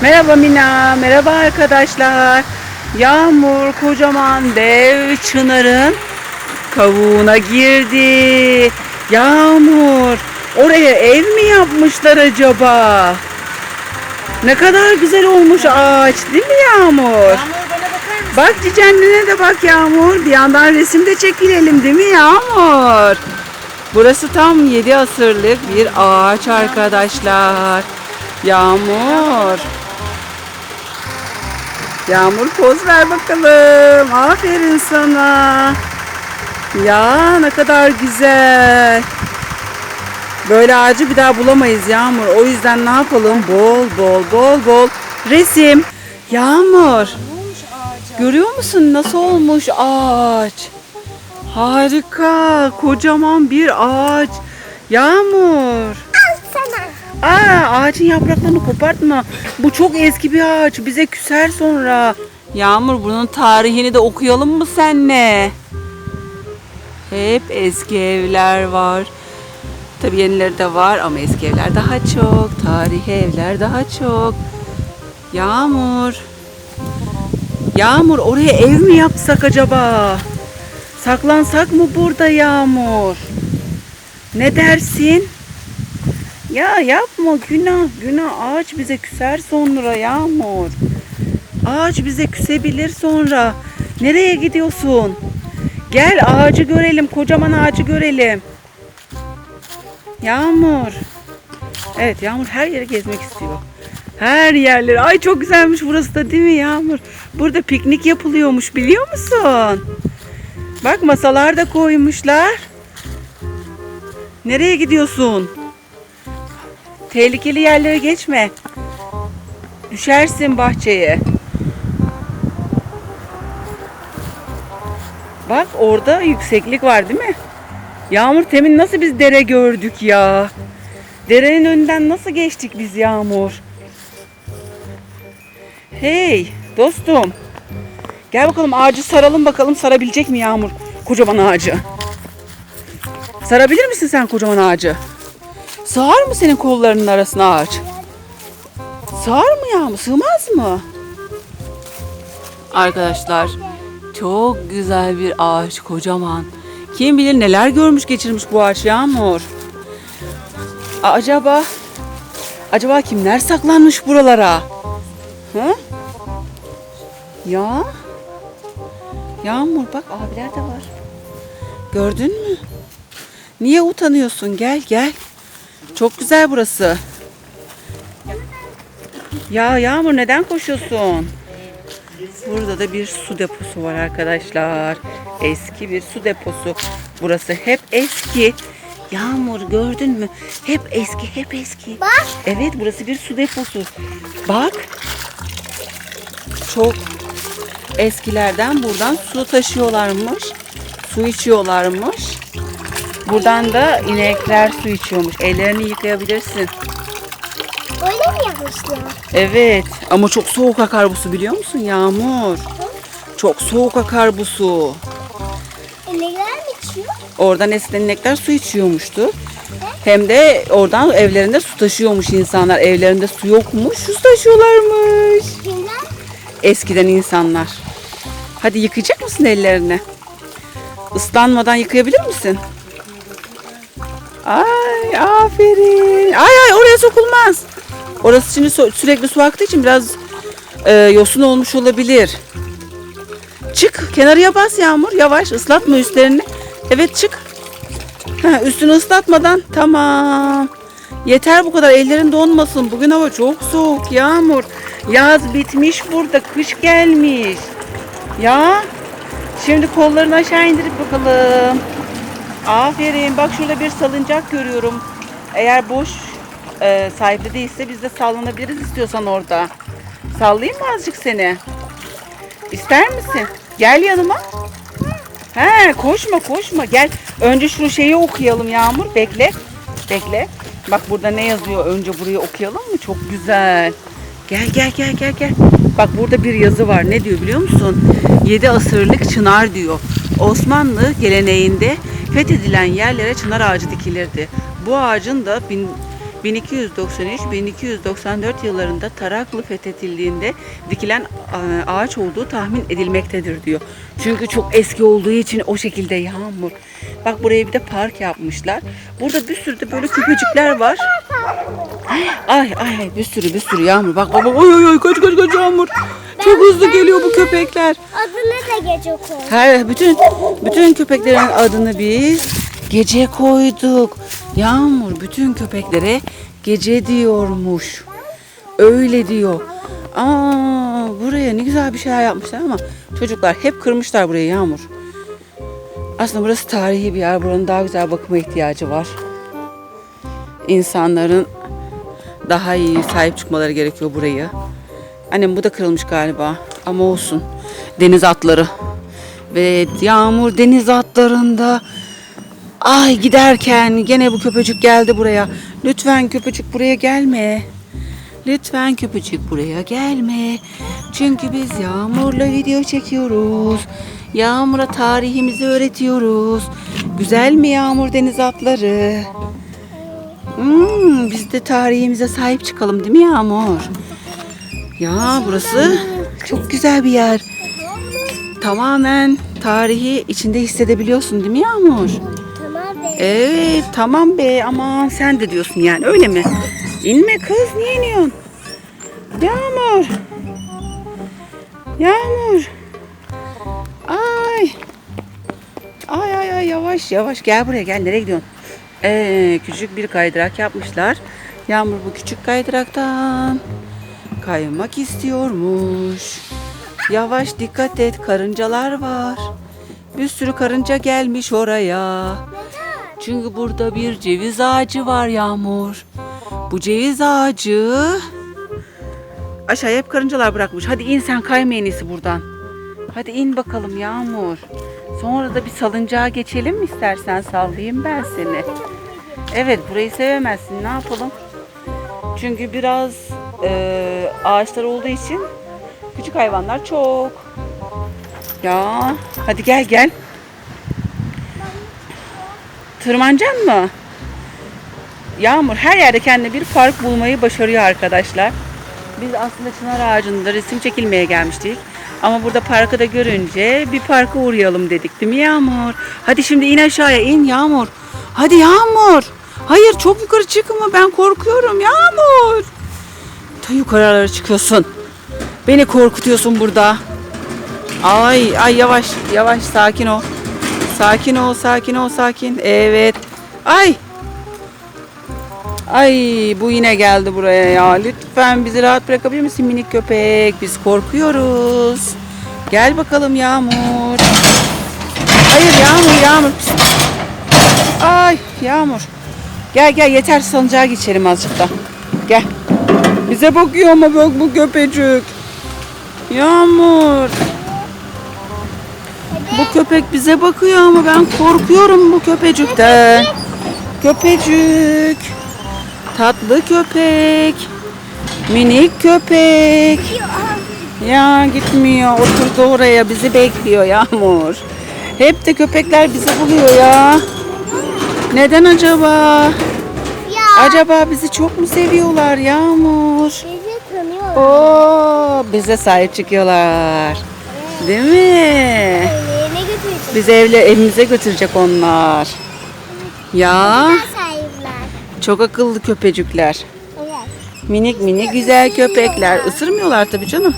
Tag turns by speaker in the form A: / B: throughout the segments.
A: Merhaba Mina, merhaba arkadaşlar. Yağmur kocaman dev çınarın kavuğuna girdi. Yağmur, oraya ev mi yapmışlar acaba? Ne kadar güzel olmuş ağaç değil mi Yağmur? Bak cicenline de bak Yağmur. Bir yandan resim de çekilelim değil mi Yağmur? Burası tam 7 asırlık bir ağaç arkadaşlar. Yağmur. Yağmur poz ver bakalım. Aferin sana. Ya ne kadar güzel. Böyle ağacı bir daha bulamayız Yağmur. O yüzden ne yapalım? Bol bol bol bol resim. Yağmur. Görüyor musun nasıl olmuş ağaç? Harika, kocaman bir ağaç. Yağmur. Aa, ağacın yapraklarını kopartma. Bu çok eski bir ağaç. Bize küser sonra. Yağmur bunun tarihini de okuyalım mı senle? Hep eski evler var. Tabii yenileri de var ama eski evler daha çok. Tarihi evler daha çok. Yağmur. Yağmur oraya ev mi yapsak acaba? Saklansak mı burada Yağmur? Ne dersin? Ya yapma günah günah ağaç bize küser sonra Yağmur. Ağaç bize küsebilir sonra. Nereye gidiyorsun? Gel ağacı görelim kocaman ağacı görelim. Yağmur. Evet Yağmur her yeri gezmek istiyor. Her yerleri. Ay çok güzelmiş burası da değil mi Yağmur? Burada piknik yapılıyormuş biliyor musun? Bak masalar da koymuşlar. Nereye gidiyorsun? Tehlikeli yerlere geçme. Düşersin bahçeye. Bak orada yükseklik var değil mi? Yağmur temin nasıl biz dere gördük ya? Derenin önünden nasıl geçtik biz Yağmur? Hey dostum. Gel bakalım ağacı saralım bakalım sarabilecek mi Yağmur? Kocaman ağacı. Sarabilir misin sen kocaman ağacı? Sığar mı senin kollarının arasına ağaç? Sığar mı Yağmur? Sığmaz mı? Arkadaşlar çok güzel bir ağaç kocaman. Kim bilir neler görmüş geçirmiş bu ağaç Yağmur. Acaba acaba kimler saklanmış buralara? Hı? Ya? Yağmur bak abiler de var. Gördün mü? Niye utanıyorsun? Gel gel. Çok güzel burası. Ya Yağmur neden koşuyorsun? Burada da bir su deposu var arkadaşlar. Eski bir su deposu. Burası hep eski. Yağmur gördün mü? Hep eski, hep eski.
B: Bak.
A: Evet burası bir su deposu. Bak. Çok eskilerden buradan su taşıyorlarmış. Su içiyorlarmış. Buradan da inekler su içiyormuş. Ellerini yıkayabilirsin.
B: Öyle mi yapmışlar?
A: Evet ama çok soğuk akar bu su biliyor musun Yağmur? Çok soğuk akar bu su.
B: Neler mi içiyor?
A: Oradan eskiden inekler su içiyormuştu. Hem de oradan evlerinde su taşıyormuş insanlar. Evlerinde su yokmuş, su taşıyorlarmış.
B: Kimler?
A: Eskiden insanlar. Hadi yıkayacak mısın ellerini? Islanmadan yıkayabilir misin? Ay aferin. Ay ay oraya sokulmaz. Orası şimdi sü- sürekli su aktığı için biraz e, yosun olmuş olabilir. Çık kenarıya bas Yağmur yavaş ıslatma üstlerini. Evet çık. Ha, üstünü ıslatmadan tamam. Yeter bu kadar ellerin donmasın. Bugün hava çok soğuk Yağmur. Yaz bitmiş burada kış gelmiş. Ya şimdi kollarını aşağı indirip bakalım. Aferin. Bak şurada bir salıncak görüyorum. Eğer boş e, sahipli değilse biz de sallanabiliriz istiyorsan orada. Sallayayım mı azıcık seni? İster misin? Gel yanıma. He koşma koşma gel. Önce şu şeyi okuyalım Yağmur. Bekle. Bekle. Bak burada ne yazıyor? Önce burayı okuyalım mı? Çok güzel. Gel gel gel gel gel. Bak burada bir yazı var. Ne diyor biliyor musun? 7 asırlık çınar diyor. Osmanlı geleneğinde fethedilen yerlere çınar ağacı dikilirdi. Bu ağacın da bin- 1293-1294 yıllarında Taraklı fethedildiğinde dikilen e, ağaç olduğu tahmin edilmektedir diyor. Çünkü çok eski olduğu için o şekilde yağmur. Bak buraya bir de park yapmışlar. Burada bir sürü de böyle köpecikler var. Ay ay bir sürü bir sürü yağmur. Bak bak bak oy oy oy kaç kaç kaç yağmur. Çok hızlı geliyor bu köpekler.
B: Adını da gece koy.
A: Her bütün bütün köpeklerin adını biz gece koyduk. Yağmur bütün köpeklere gece diyormuş. Öyle diyor. Aa buraya ne güzel bir şeyler yapmışlar ama çocuklar hep kırmışlar burayı Yağmur. Aslında burası tarihi bir yer. Buranın daha güzel bakıma ihtiyacı var. İnsanların daha iyi sahip çıkmaları gerekiyor burayı. Annem bu da kırılmış galiba ama olsun. Deniz atları. Ve yağmur deniz atlarında. Ay giderken gene bu köpecik geldi buraya. Lütfen köpecik buraya gelme. Lütfen köpecik buraya gelme. Çünkü biz Yağmur'la video çekiyoruz. Yağmur'a tarihimizi öğretiyoruz. Güzel mi Yağmur deniz atları? Hmm, biz de tarihimize sahip çıkalım değil mi Yağmur? Ya burası çok güzel bir yer. Tamamen tarihi içinde hissedebiliyorsun değil mi Yağmur?
B: Tamam be.
A: Evet tamam be aman sen de diyorsun yani öyle mi? İnme kız niye iniyorsun? Yağmur. Yağmur. Ay. Ay ay ay yavaş yavaş gel buraya gel nereye gidiyorsun? Ee, küçük bir kaydırak yapmışlar. Yağmur bu küçük kaydıraktan kaymak istiyormuş. Yavaş dikkat et karıncalar var. Bir sürü karınca gelmiş oraya. Çünkü burada bir ceviz ağacı var Yağmur. Bu ceviz ağacı aşağıya hep karıncalar bırakmış. Hadi in sen kayma en iyisi buradan. Hadi in bakalım Yağmur. Sonra da bir salıncağa geçelim mi istersen sallayayım ben seni. Evet burayı sevemezsin ne yapalım? Çünkü biraz e, ağaçlar olduğu için küçük hayvanlar çok. Ya hadi gel gel. Tırmanacaksın mı? Yağmur her yerde kendine bir park bulmayı başarıyor arkadaşlar. Biz aslında çınar ağacında resim çekilmeye gelmiştik. Ama burada parkı da görünce bir parka uğrayalım dedik değil mi Yağmur? Hadi şimdi in aşağıya in Yağmur. Hadi Yağmur. Hayır çok yukarı çıkma ben korkuyorum Yağmur. Ta yukarılara çıkıyorsun. Beni korkutuyorsun burada. Ay ay yavaş yavaş sakin ol. Sakin ol sakin ol sakin. Evet. Ay. Ay bu yine geldi buraya ya. Lütfen bizi rahat bırakabilir misin minik köpek? Biz korkuyoruz. Gel bakalım Yağmur. Hayır Yağmur Yağmur. Ay Yağmur. Gel gel yeter salıncağa geçelim azıcık da. Gel. Bize bakıyor ama bak bu köpecik. Yağmur. Bu köpek bize bakıyor ama ben korkuyorum bu köpecikten. Köpecik. Tatlı köpek. Minik köpek. Ya gitmiyor. Oturdu oraya. Bizi bekliyor Yağmur. Hep de köpekler bizi buluyor ya. Neden acaba? Acaba bizi çok mu seviyorlar Yağmur?
B: Bizi tanıyor.
A: Oo, bize sahip çıkıyorlar. Değil mi?
B: Evlerine götürecek.
A: Bizi evle evimize götürecek onlar. Ya
B: sahipler.
A: çok akıllı köpecikler.
B: Evet.
A: Minik minik güzel köpekler. Isırmıyorlar tabii canım.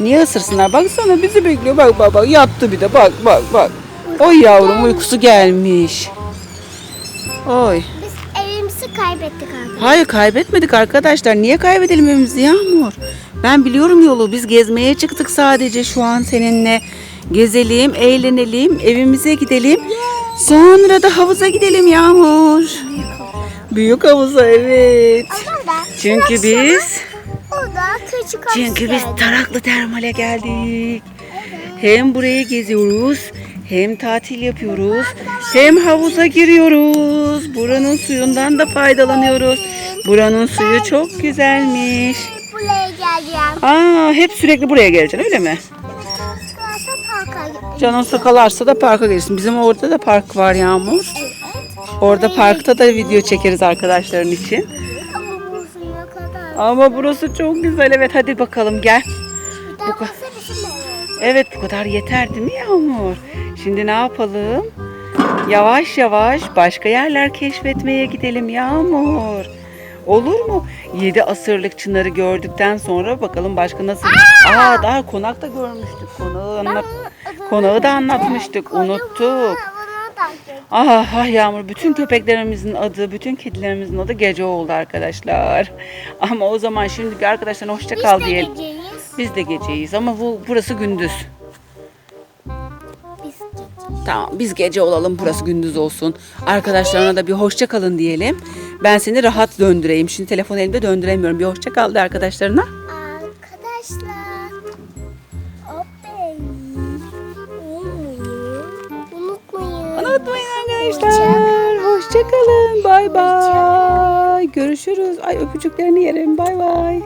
A: Niye ısırsınlar? Baksana bizi bekliyor. Bak bak bak yattı bir de. Bak bak bak. Oy yavrum uykusu gelmiş. Oy.
B: Kaybettik abi.
A: Hayır kaybetmedik arkadaşlar. Niye kaybedelim evimizi Yağmur? Ben biliyorum yolu. Biz gezmeye çıktık sadece şu an seninle. Gezelim, eğlenelim, evimize gidelim. Sonra da havuza gidelim Yağmur. Büyük havuza evet.
B: Ama ben
A: Çünkü biz
B: o da küçük havuz
A: çünkü biz
B: geldi.
A: Taraklı Termal'e geldik. Hem burayı geziyoruz, hem tatil yapıyoruz, hem havuza giriyoruz. Buranın suyundan da faydalanıyoruz. Buranın suyu çok güzelmiş.
B: Buraya geleceğim.
A: Aa, hep sürekli buraya geleceksin öyle mi? Canın sıkılarsa da parka gelirsin. Bizim orada da park var Yağmur. Orada parkta da video çekeriz arkadaşların için. Ama burası çok güzel. Evet hadi bakalım gel. Bu ka- Evet bu kadar yeter değil mi Yağmur? Şimdi ne yapalım? Yavaş yavaş başka yerler keşfetmeye gidelim Yağmur. Olur mu? 7 asırlık çınarı gördükten sonra bakalım başka nasıl... Aa daha konakta görmüştük. Konağı, anlat... Konağı da anlatmıştık. Unuttuk. Ah, ah Yağmur bütün köpeklerimizin adı, bütün kedilerimizin adı gece oldu arkadaşlar. Ama o zaman şimdi bir arkadaşlarına hoşça kal diyelim. Biz de geceyiz ama bu burası gündüz. Tamam biz gece olalım burası gündüz olsun. Arkadaşlarına da bir hoşça kalın diyelim. Ben seni rahat döndüreyim. Şimdi telefon elimde döndüremiyorum. Bir hoşça kal de arkadaşlarına.
B: Arkadaşlar. Unutmayın.
A: Unutmayın arkadaşlar. Hoşça kalın. Bay bay. Görüşürüz. Ay öpücüklerini yerim. Bay bay.